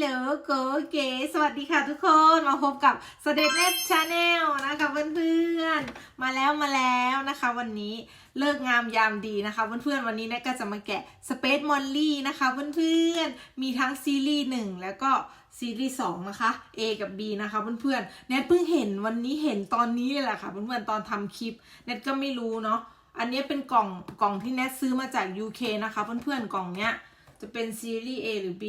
ลโกเก๋สวัสดีค่ะทุกคนมาพบกับสเดเน็ตชาแนลนะคะเพื่อนๆ มาแล้วมาแล้วนะคะ วันนี้เลิกงามยามดีนะคะ เพื่อนๆ วันนี้เน็ตก็จะมาแกะ Space Molly นะคะเพื่อนๆ มีทั้งซีรีส์1แล้วก็ซีรีส์2นะคะ A กับ B นะคะเพื่อนๆ เน็ตเพิ่งเห็นวันนี้เห็นตอนนี้เลยแหละค่ะเพื่อนๆ ตอนทำคลิป เน็ตก็ไม่รู้เนาะอันนี้เป็นกล่องกล่องที่เน็ตซื้อมาจาก UK นะคะเพื่อนๆ กล่องเนี้ยจะเป็นซีรีส์ A หรือ B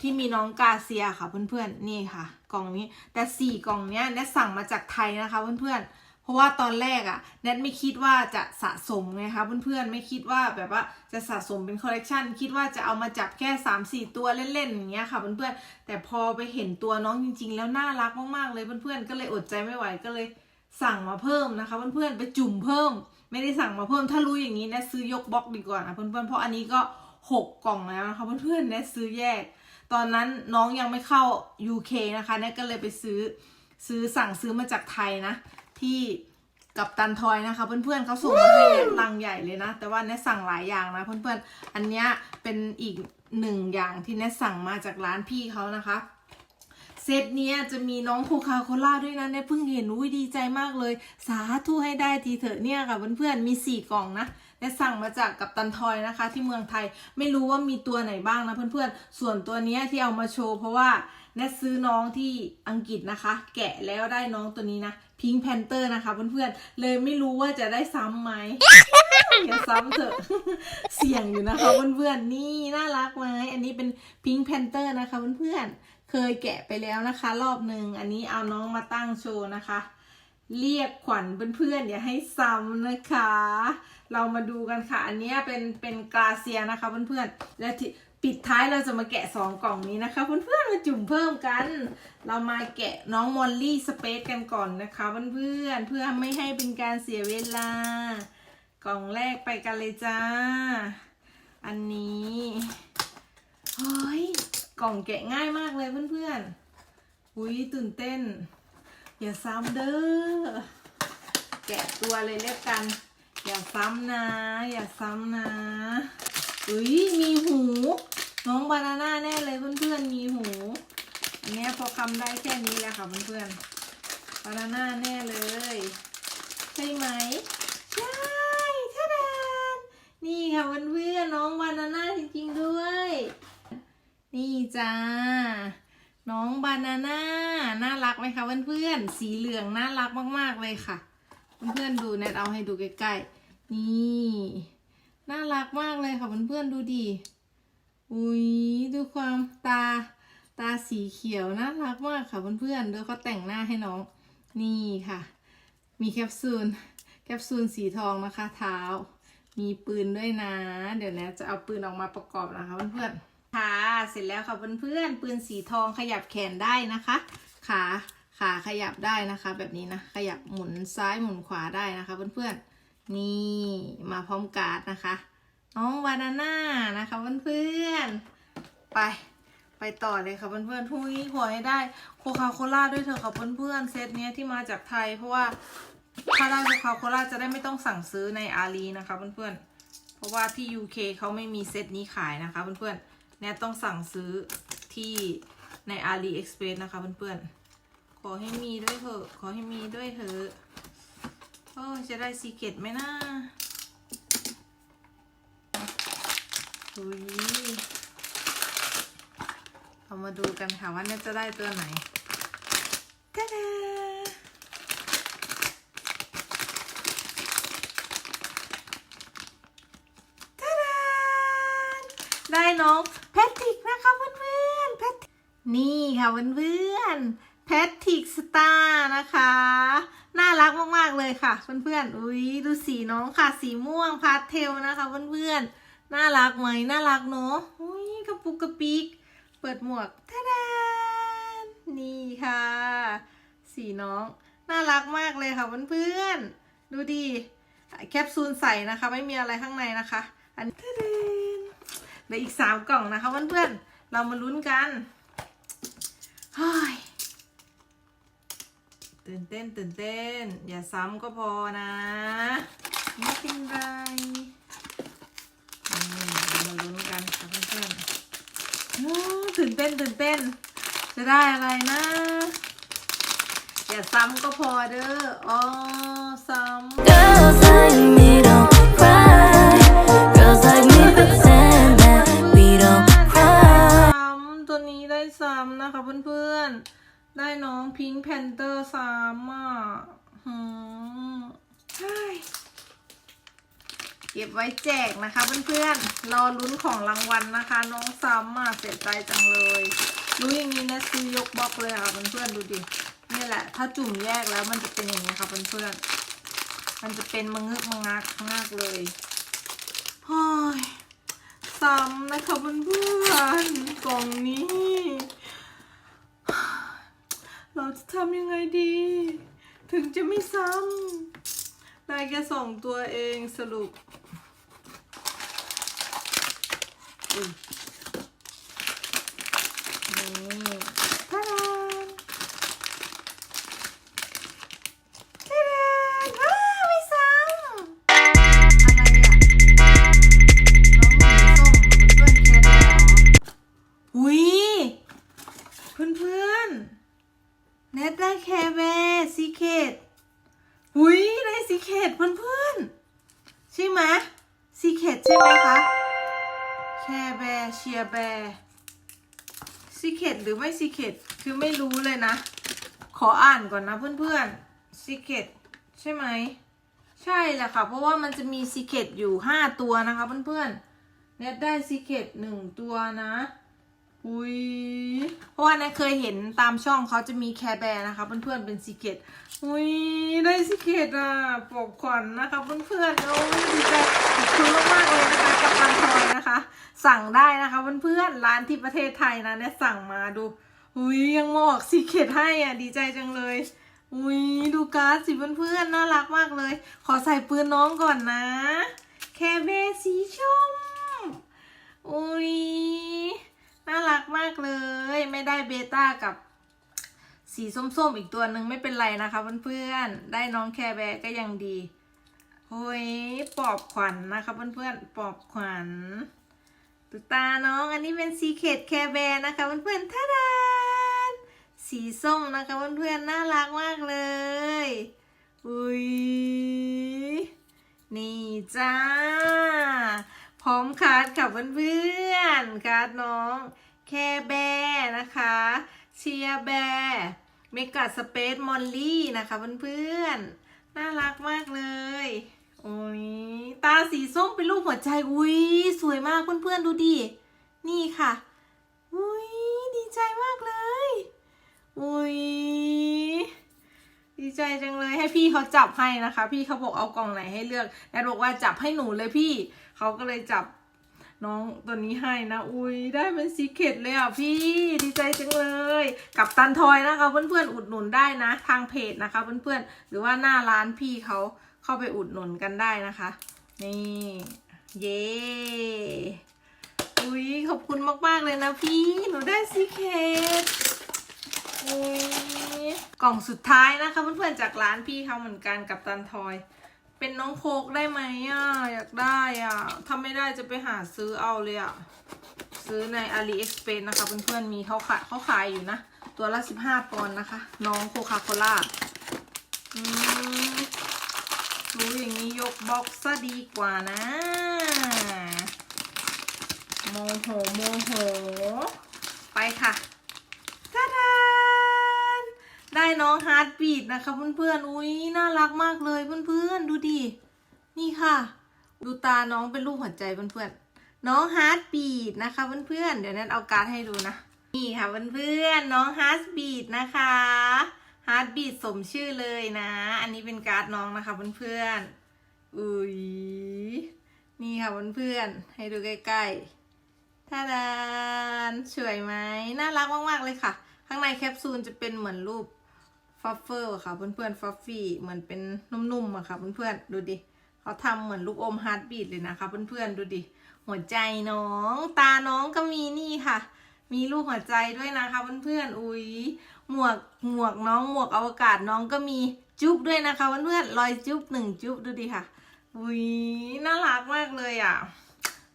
ที่มีน้องกาเซียค่ะเพื่อนๆนี่ค่ะ กล่องนี้แต่สี่กล่องเนี้ยแนทสั่งมาจากไทยนะคะเพื่อนๆเพราะว่าตอนแรกอะ่ะแนทไม่คิดว่าจะสะสมไงคะเพื่อนๆไม่คิดว่าแบบว่าจะสะสมเป็นคอลเลกชันคิดว่าจะเอามาจับแค่ 3 4 ตัวเล่นๆอย่างเงี้ยค่ะเพื่อนๆแต่พอไปเห็นตัวน้องจริง ๆ แล้วน่ารักมากๆเลยเพื่อนๆก็เลยอดใจไม่ไหวก็เลยสั่งมาเพิ่มนะคะเพื่อนๆไปจุ่มเพิ่ม ไม่ได้สั่งมาเพิ่มถ้ารู้อย่างนี้แนทซื้อยกบล็อกดีกว่านะเพื่อนๆเพราะอันนี้ก็หกกล่องแล้วนะคะเพื่อนๆเนทซื้อแยก ตอนนั้นน้องยังไม่เข้า UK นะคะเนทก็เลยไปซื้อซื้อสั่งซื้อมาจากไทยนะ ที่กับตันทอยนะคะ เพื่อนๆเขาส่งมาให้เนทลังใหญ่เลยนะ แต่ว่าเนทสั่งหลายอย่างนะ เพื่อนๆอันเนี้ยเป็นอีกหนึ่งอย่างที่เนทสั่งมาจากร้านพี่เขานะคะเซตเนี้ยจะมีน้องโคคาโคล่าด้วยนะเนี่ยเพิ่งเห็นอุ้ยดีใจมากเลย สาธุให้ได้ทีเถอะเนี่ยค่ะเพื่อนๆมีสี่กล่องนะ และสั่งมาจากกับตันทอยนะคะ ที่เมืองไทยไม่รู้ว่ามีตัวไหนบ้างนะเพื่อนๆ ส่วนตัวนี้ที่เอามาโชว์เพราะว่าแนทซื้อน้องที่อังกฤษนะคะ แกะแล้วได้น้องตัวนี้นะพิงแพนเตอร์นะคะเพื่อนๆ เลยไม่รู้ว่าจะได้ซ้ำไหมอย่าซ้ำเถอะ เสี่ยงอยู่นะคะเพื่อนๆ นี่น่ารักไหมอันนี้เป็นพิงแพนเตอร์นะคะเพื่อนๆ เคยแกะไปแล้วนะคะ รอบหนึ่งอันนี้เอาน้องมาตั้งโชว์นะคะ เรียกขวัญเพื่อนๆอย่าให้ซ้ำนะคะ เรามาดูกันค่ะ อันนี้เป็นเป็นกาเซียนะคะเพื่อนๆและที่ปิดท้ายเราจะมาแกะสองกล่องนี้นะคะเพื่อนๆมาจุ่มเพิ่มกัน เรามาแกะน้องมอลลี่สเปซกันก่อนนะคะเพื่อนๆเพื่อไม่ให้เป็นการเสียเวลา กล่องแรกไปกันเลยจ้า อันนี้เฮ้ยกล่องแกะง่ายมากเลยเพื่อนๆอุ้ยตื่นเต้น อย่าซ้ำเด้อ แกะตัวเลยเรียกกัน อย่าซ้ำนะ อย่าซ้ำนะ อุ้ยมีหู น้องบานาน่าแน่เลยเพื่อนๆ มีหู อันนี้พอคำได้แค่นี้แหละค่ะเพื่อนๆ บานาน่าแน่เลย ใช่ไหม ใช่ท่าดานนี่ค่ะเพื่อนๆ น้องบานาน่าจริงๆด้วย นี่จ้า น้องบานาน่าน่ารักไหมคะเพื่อนๆสีเหลืองน่ารักมากๆเลยค่ะ เพื่อนๆดูเน็ตเอาให้ดูใกล้ๆนี่น่ารักมากเลยค่ะเพื่อนๆดูดิอุ้ยดูความตาตาสีเขียวน่ารักมากค่ะเพื่อนๆดูเขาแต่งหน้าให้น้องนี่ค่ะ มีแคปซูลแคปซูลสีทองนะคะ เท้า มีปืนด้วยนะ เดี๋ยวแนทจะเอาปืนออกมาประกอบนะคะเพื่อนๆ ค่ะเสร็จแล้วค่ะเพื่อนๆปืนสีทองขยับแขนได้นะคะ ขาขาขยับได้นะคะ แบบนี้นะขยับหมุนซ้ายหมุนขวาได้นะคะ เพื่อนๆนี่มาพร้อมการ์ดนะคะ น้องวานาน่านะคะเพื่อนๆไปไปต่อเลยค่ะเพื่อนๆทุยขอให้ได้โคคาโคล่าด้วยเถอะค่ะเพื่อนๆเซตเนี้ยที่มาจากไทย เพราะว่าถ้าได้โคคาโคล่าจะได้ไม่ต้องสั่งซื้อในอาลีนะคะเพื่อนๆเพราะว่าที่ UK เขาไม่มีเซตนี้ขายนะคะเพื่อนๆ แนทต้องสั่งซื้อที่ใน AliExpress นะคะเพื่อนๆ ขอให้มีด้วยเถอะ ขอให้มีด้วยเถอะโอ้ยจะได้ซีเกตไหมนะอุ้ยเรามาดูกันค่ะว่าแนทจะได้ตัวไหนตาดาตาดา ได้น้องแพทริกนะคะเพื่อนๆแพทนี่ค่ะเพื่อนๆแพทริกสตาร์นะคะ น่ารักมากๆเลยค่ะเพื่อนๆอุ้ยดูสีน้องค่ะ สีม่วงพาสเทลนะคะเพื่อนๆน่ารักไหมน่ารักเนาะอุ้ยกระปุกกระปิกเปิดหมวกทาดานนี่ค่ะ สีน้องน่ารักมากเลยค่ะเพื่อนๆดูดิแคปซูลใส่นะคะ ไม่มีอะไรข้างในนะคะ อันทาดาน เหลืออีกสามกล่องนะคะเพื่อนๆ เรามาลุ้นกันเฮ้ยตื่นเต้นตื่นเต้น อย่าซ้ำก็พอนะ ไม่เป็นไรเรามาลุ้นกันค่ะเพื่อนๆตื่นเต้นตื่นเต้น จะได้อะไรนะ อย่าซ้ำก็พอเด้ออ๋อซ้ำ อนได้น้องพิงค์แพนเตอร์ซ้ำอะหืมเก็บไว้แจกนะคะเพื่อนๆ รอลุ้นของรางวัลนะคะ น้องซ้ำอะเสียใจจังเลย รู้อย่างนี้นะซื้อยกบล็อกเลยค่ะเพื่อนๆดูดินี่แหละ ถ้าจุ่มแยกแล้วมันจะเป็นอย่างนี้ค่ะเพื่อนๆ มันจะเป็นมังงึกมังงักมากเลยโอ้ยซ้ำนะคะเพื่อนๆกล่องนี้ เราจะทำยังไงดี ถึงจะไม่ซ้ำนายแกส่งตัวเองสรุป ไม่ซีเคดคือไม่รู้เลยนะ ขออ่านก่อนนะเพื่อนๆซีเคดใช่ไหม ใช่แหละค่ะ เพราะว่ามันจะมีซีเคดอยู่ห้าตัวนะคะเพื่อนๆ เน็ตได้ซีเคดหนึ่งตัวนะอุ้ยเพราะว่าเน็ตเคยเห็นตามช่องเขาจะมีแคร์แบร์นะคะเพื่อนๆเป็นซีเคดอุ้ยได้ซีเคดอะปลอบขวัญนะคะเพื่อนๆโอ้ยดีใจขอบคุณมากๆเลยนะคะกับการทอยนะคะ สั่งได้นะคะเพื่อนๆร้านที่ประเทศไทยนะเนี่ยสั่งมาดู อุ้ยยังมาออกซีเคดให้อะดีใจจังเลย อุ้ยดูการ์ดสิเพื่อนๆน่ารักมากเลย ขอใส่ปืนน้องก่อนนะ แคเบสีชม อุ้ยน่ารักมากเลย ไม่ได้เบต้ากับสีส้มๆอีกตัวหนึ่งไม่เป็นไรนะคะเพื่อนๆ ได้น้องแคแบก็ยังดีโอ้ยปอบขวัญนะคะเพื่อนๆ ปอบขวัญ ตุตาน้อง อันนี้เป็นซีเคดแคร์แบนะคะเพื่อนๆท่าดานสีส้มนะคะเพื่อนๆน่ารักมากเลย อุ้ยนี่จ้า พร้อมคัดกับเพื่อนๆคัดน้องแคร์แบร์นะคะเชียร์แบร์เมกาสเปซมอลลี่นะคะเพื่อนๆน่ารักมากเลย โอ้ยตาสีส้มเป็นรูปหัวใจอุ้ยสวยมากเพื่อนๆดูดินี่ค่ะอุ้ยดีใจมากเลยอุ้ยดีใจจังเลยให้พี่เขาจับให้นะคะ พี่เขาบอกเอากล่องไหนให้เลือกแอดบอกว่าจับให้หนูเลยพี่เขาก็เลยจับน้องตัวนี้ให้นะอุ้ยได้เป็นซีเคร็ตเลยอะพี่ดีใจจังเลย กับตันทอยนะคะเพื่อนๆอุดหนุนได้นะ ทางเพจนะคะเพื่อนๆหรือว่าหน้าร้านพี่เขา เข้าไปอุดหนุนกันได้นะคะ นี่เย้อุ้ยขอบคุณมากๆเลยนะพี่หนูได้ซีเคร็ตอุ๊ยกล่องสุดท้ายนะคะเพื่อนๆจากร้านพี่เขาเหมือนกันกับตันทอย เป็นน้องโคกได้ไหมอะอยากได้อะถ้าไม่ได้จะไปหาซื้อเอาเลยอะซื้อใน AliExpress นะคะเพื่อนๆมีเขาขายเขาขายอยู่นะ ตัวละ 15 ปอนด์นะคะ น้องโคคาโคล่าอืม รู้อย่างนี้ยกบ็อกซ์ซะดีกว่านะ โมโห โมโห ไปค่ะทาดานได้น้องฮาร์ดบีดนะคะเพื่อนๆ อุ้ยน่ารักมากเลยเพื่อนๆ ดูดิ นี่ค่ะ ดูตาน้องเป็นรูปหัวใจเพื่อนๆ น้องฮาร์ดบีดนะคะเพื่อนๆ เดี๋ยวนั้นเอาการ์ดให้ดูนะ นี่ค่ะเพื่อนๆ น้องฮาร์ดบีดนะคะ ฮาร์ดบีดสมชื่อเลยนะ อันนี้เป็นการ์ดน้องนะคะเพื่อนๆอุ้ยนี่ค่ะเพื่อนๆให้ดูใกล้ๆทาดานสวยไหมน่ารักมากๆเลยค่ะ ข้างในแคปซูลจะเป็นเหมือนรูปฟัฟเฟอร์ค่ะเพื่อนๆฟัฟฟี่เหมือนเป็นนุ่มๆอะค่ะเพื่อนๆดูดิเขาทำเหมือนลูกอมฮาร์ดบีดเลยนะคะเพื่อนๆดูดิหัวใจน้อง ตาน้องก็มีนี่ค่ะ มีลูกหัวใจด้วยนะคะเพื่อนๆอุ้ย หมวกหมวกน้องหมวกอวกาศน้องก็มีจุ๊บด้วยนะคะเพื่อนๆรอยจุ๊บหนึ่งจุ๊บดูดิค่ะอุ้ยน่ารักมากเลยอะ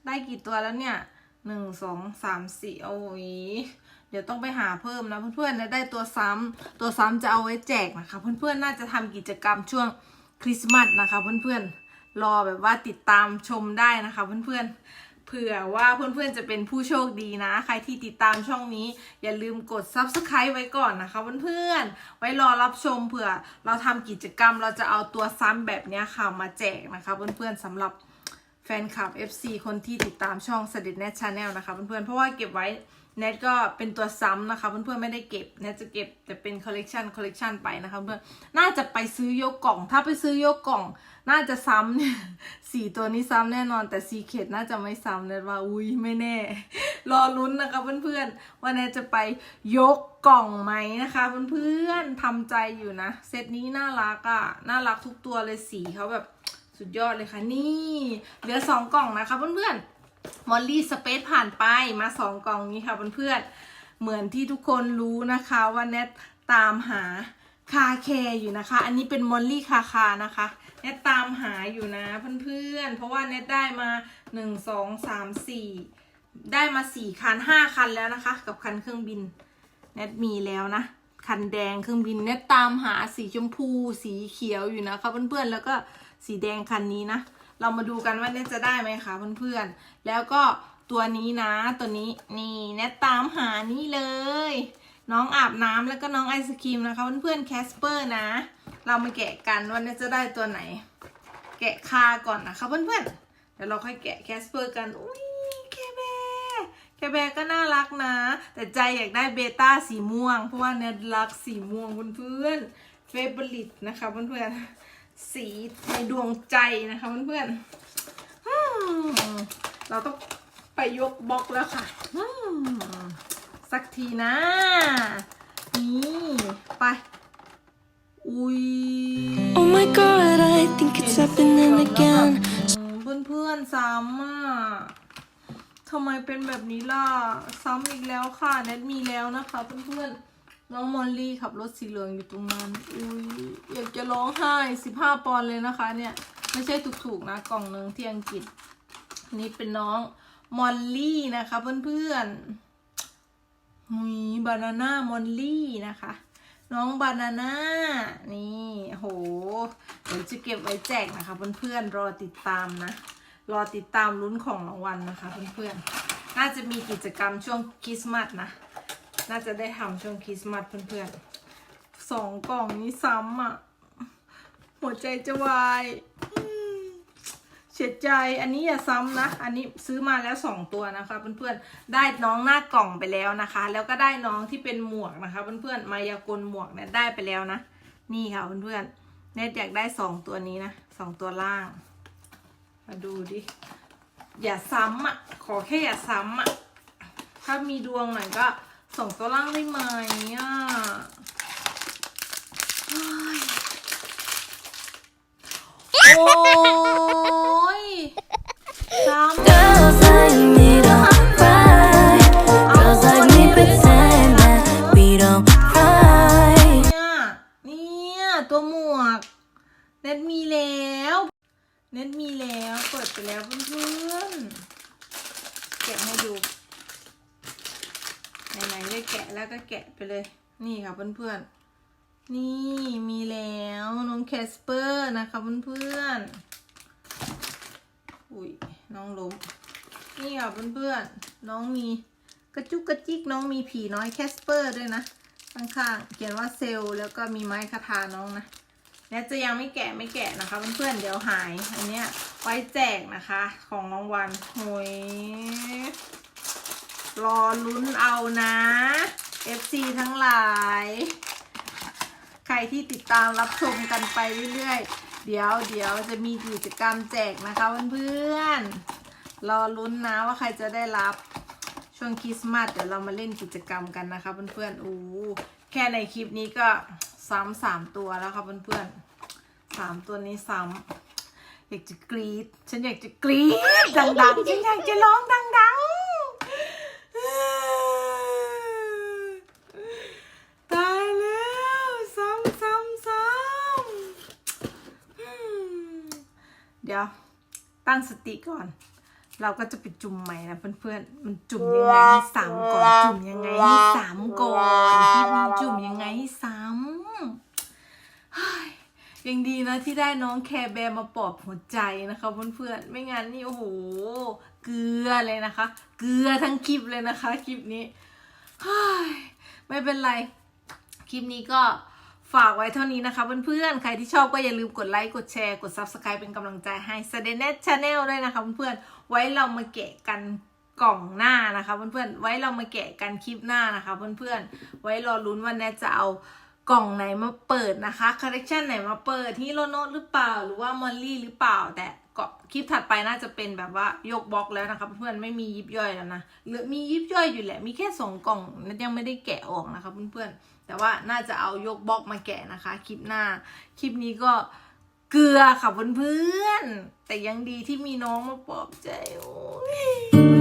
ได้กี่ตัวแล้วเนี่ยหนึ่งสองสามสี่โอ้ยเดี๋ยวต้องไปหาเพิ่มนะเพื่อนๆนะได้ตัวซ้ำตัวซ้ำจะเอาไว้แจกนะคะ เพื่อนๆน่าจะทำกิจกรรมช่วงคริสต์มาสนะคะ เพื่อนๆรอแบบว่าติดตามชมได้นะคะ เพื่อนๆ ผื่อว่าเพื่อนๆจะเป็นผู้โชคดีนะ ใครที่ติดตามช่องนี้ อย่าลืมกด subscribe ไว้ก่อนนะคะเพื่อนๆ ไว้รอรับชมเผื่อเราทำกิจกรรมเราจะเอาตัวซ้ำแบบนี้ค่ะมาแจกนะคะเพื่อนๆสำหรับแฟนคลับ FC คนที่ติดตามช่องเสด็จแน็ตชาแนลนะคะเพื่อนๆ เพราะว่าเก็บไว้ เน็ตก็เป็นตัวซ้ำนะคะเพื่อนๆไม่ได้เก็บเน็ตจะเก็บแต่เป็นคอลเลกชันคอลเลกชันไปนะคะเพื่อนน่าจะไปซื้อยกกล่อง ถ้าไปซื้อยกกล่อง น่าจะซ้ำเนี่ยสีตัวนี้ซ้ำแน่นอน แต่ซีเคดน่าจะไม่ซ้ำเน็ตว่าอุ้ยไม่แน่ รอลุ้นนะคะเพื่อนๆว่าเน็ตจะไปยกกล่องไหมนะคะเพื่อนๆทำใจอยู่นะเซตนี้น่ารักอะ่ะน่ารักทุกตัวเลยสีเขาแบบสุดยอดเลยค่ะนี่เหลือสองกล่องนะคะเพื่อนๆ มอลลี่สเปซผ่านไปมาสองกล่องนี้ค่ะเพื่อนๆเหมือนที่ทุกคนรู้นะคะว่าเน็ตตามหาคาแคร์อยู่นะคะ อันนี้เป็นมอลลี่คาคานะคะเน็ตตามหาอยู่นะเพื่อนๆ เพราะว่าเน็ตได้มาหนึ่งสองสามสี่ได้มาสี่คันห้าคันแล้วนะคะ กับคันเครื่องบินเน็ตมีแล้วนะ คันแดงเครื่องบินเน็ตตามหาสีชมพู สีเขียวอยู่นะคะเพื่อนๆแล้วก็สีแดงคันนี้นะ เรามาดูกันว่าเน็ตจะได้ไหมคะเพื่อนๆ แล้วก็ตัวนี้นะตัวนี้นี่เน็ตตามหานี่เลย น้องอาบน้ำแล้วก็น้องไอศครีมนะคะเพื่อนๆแคสเปอร์นะ เรามาแกะกันว่าเน็ตจะได้ตัวไหน แกะคาก่อนนะคะเพื่อนๆ เดี๋ยวเราค่อยแกะแคสเปอร์กันอุ้ยแคแบแคแบก็น่ารักนะ แต่ใจอยากได้เบต้าสีม่วง เพราะว่าเน็ตรักสีม่วงเพื่อนๆเฟเบริตนะคะเพื่อนๆ สีในดวงใจนะคะเพื่อนๆอืมเราต้องไปยกบล็อกแล้วค่ะอืมสักทีนะ นี่ไป อุ้ย Oh my god, I think it's happening again. เพื่อนเพื่อนๆซ้ำอะทำไมเป็นแบบนี้ล่ะ ซ้ำอีกแล้วค่ะเน็ตมีแล้วนะคะเพื่อนๆ น้องมอลลี่ขับรถสีเหลืองอยู่ตรงนั้น อุ้ยอยากจะร้องไห้สิบห้าปอนด์เลยนะคะ เนี่ย ไม่ใช่ถูกๆนะ กล่องหนึ่งที่อังกฤษ นี่เป็นน้องมอลลี่นะคะเพื่อนๆหุยบานาน่ามอลลี่นะคะ น้องบานาน่า นี่โห เดี๋ยวจะเก็บไว้แจกนะคะเพื่อนๆ รอติดตามนะ รอติดตามลุ้นของรางวัลนะคะเพื่อนๆ น่าจะมีกิจกรรมช่วงคริสต์มาสนะ น่าจะได้ทำช่วงคริสต์มาสเพื่อนๆสองกล่องนี้ซ้ำอะ หัวใจจะวายเสียใจ อันนี้อย่าซ้ำนะ อันนี้ซื้อมาแล้วสองตัวนะคะเพื่อนๆ ได้น้องหน้ากล่องไปแล้วนะคะ แล้วก็ได้น้องที่เป็นหมวกนะคะเพื่อนๆ มายากลหมวกเนี่ยได้ไปแล้วนะ นี่ค่ะเพื่อนๆ เน็ตอยากได้สองตัวนี้นะสองตัวล่าง มาดูดิ อย่าซ้ำอะ ขอแค่อย่าซ้ำอะ ถ้ามีดวงหน่อยก็ ส่งตัวล่างได้ไหมอะเฮ้ยโอ้ยซ้ำ Girls like me don't cry. Girls like me pretend that we don't cry. เนี่ยเนี่ย ตัวหมวก เน็ตมีแล้ว เน็ตมีแล้ว เปิดไปแล้วเพื่อนๆแกะให้ดู ไหนๆได้แกะแล้วก็แกะไปเลย นี่ค่ะเพื่อนๆ นี่มีแล้วน้องแคสเปอร์นะคะเพื่อนๆ อุ้ยน้องล้ม นี่ค่ะเพื่อนๆ น้องมีกระจุกกระจิกน้องมีผีน้อยแคสเปอร์ด้วยนะข้างๆ เขียนว่าเซลแล้วก็มีไม้คาทาน้องนะเนี่ยจะยังไม่แกะไม่แกะนะคะเพื่อนๆเดี๋ยวหาย อันเนี้ยไว้แจกนะคะ ของรางวัลโหย รอลุ้นเอานะ FC ทั้งหลาย ใครที่ติดตามรับชมกันไปเรื่อยๆ เดี๋ยวเดี๋ยวจะมีกิจกรรมแจกนะคะเพื่อนๆ รอลุ้นนะว่าใครจะได้รับช่วงคริสต์มาสเดี๋ยวเรามาเล่นกิจกรรมกันนะคะเพื่อนๆอู้แค่ในคลิปนี้ก็ซ้ำสามตัวแล้วค่ะเพื่อนๆสามตัวนี้ซ้ำอยากจะกรี๊ดฉันอยากจะกรี๊ดดังๆ ฉันอยากจะร้องดังๆ ตายแล้วซ้ำซ้ำซ้ำอืมเดี๋ยว ตั้งสติก่อน เราก็จะไปจุ่มใหม่นะเพื่อนๆ มันจุ่มยังไงให้ซ้ำก่อน จุ่มยังไงให้ซ้ำก่อนคลิปนี้จุ่มยังไงให้ซ้ำเฮ้ยยังดีนะที่ได้น้องแคร์แบร์มาปลอบหัวใจนะคะเพื่อนๆ ไม่งั้นนี่โอ้โห เกลือเลยนะคะ เกลือทั้งคลิปเลยนะคะคลิปนี้เฮ้ยไม่เป็นไร คลิปนี้ก็ ฝากไว้เท่านี้นะคะเพื่อนๆ ใครที่ชอบก็อย่าลืมกดไลค์ กดแชร์ กด Subscribe เป็นกำลังใจให้ s d n e t Channel ด้วยนะคะเพื่อนๆ ไว้เรามาแกะกันกล่องหน้านะคะเพื่อนๆ ไว้เรามาแกะกันคลิปหน้านะคะเพื่อนๆ ไว้รอลุ้นว่าแนทจะเอากล่องไหนมาเปิดนะคะคอลเลคชันไหนมาเปิดที่โลโนหรือเปล่า หรือว่ามอลลี่หรือเปล่า แต่ก็คลิปถัดไปน่าจะเป็นแบบว่ายกบล็อกแล้วนะคะเพื่อนๆไม่มียิบย่อยแล้วนะหรือมียิบย่อยอยู่แหละมีแค่สองกล่องนัทยังไม่ได้แกะออกนะคะเพื่อนๆ แต่ว่าน่าจะเอายกบล็อกมาแกะนะคะ คลิปหน้า คลิปนี้ก็เกลือค่ะเพื่อนๆแต่ยังดีที่มีน้องมาปลอบใจโอ้ย